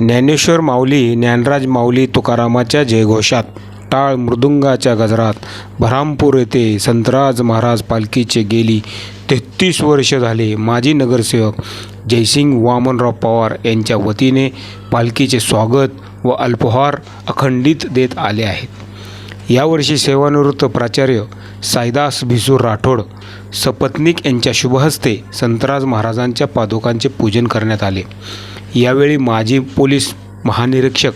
ज्ञानेश्वर माऊली ज्ञानराज माऊली तुकारामाच्या जयघोषात टाळ मृदुंगाच्या गजरात बऱ्हामपूर येथे संतराज महाराज पालखीचे गेली. तेहतीस वर्ष झाले माजी नगरसेवक जयसिंग वामनराव पवार यांच्या वतीने पालखीचे स्वागत व अल्पहार अखंडित देत आले आहेत. यावर्षी सेवानिवृत्त प्राचार्य साईदास भिसूर राठोड सपत्नीक यांच्या शुभहस्ते संतराज महाराजांच्या पादुकांचे पूजन करण्यात आले. यावेळी माजी पोलीस महानिरीक्षक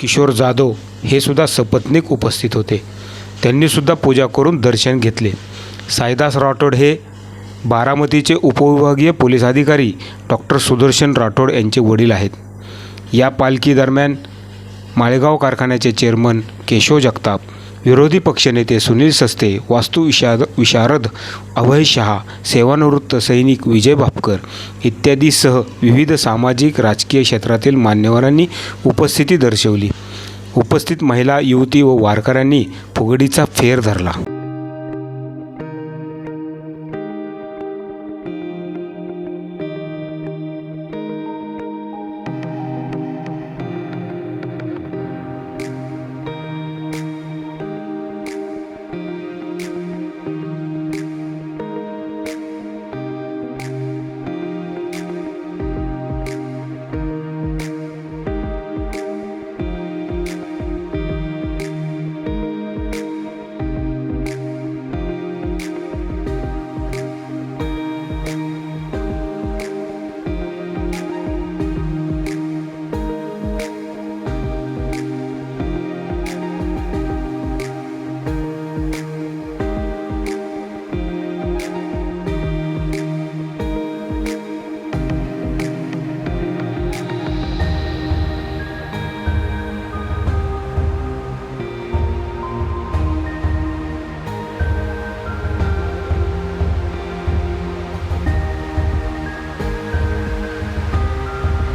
किशोर जाधव हे सुद्धा सपत्नीक उपस्थित होते. त्यांनीसुद्धा पूजा करून दर्शन घेतले. साईदास राठोड हे बारामतीचे उपविभागीय पोलीस अधिकारी डॉक्टर सुदर्शन राठोड यांचे वडील आहेत. या पालखी दरम्यान माळेगाव कारखान्याचे चेअरमन केशव जगताप विरोधी पक्षनेते सुनील सस्ते वास्तुविशारद विशारद अभय शहा सेवानिवृत्त सैनिक विजय भापकर इत्यादीसह विविध सामाजिक राजकीय क्षेत्रातील मान्यवरांनी उपस्थिती दर्शवली. उपस्थित महिला युवती व वारकऱ्यांनी फुगडीचा फेर धरला.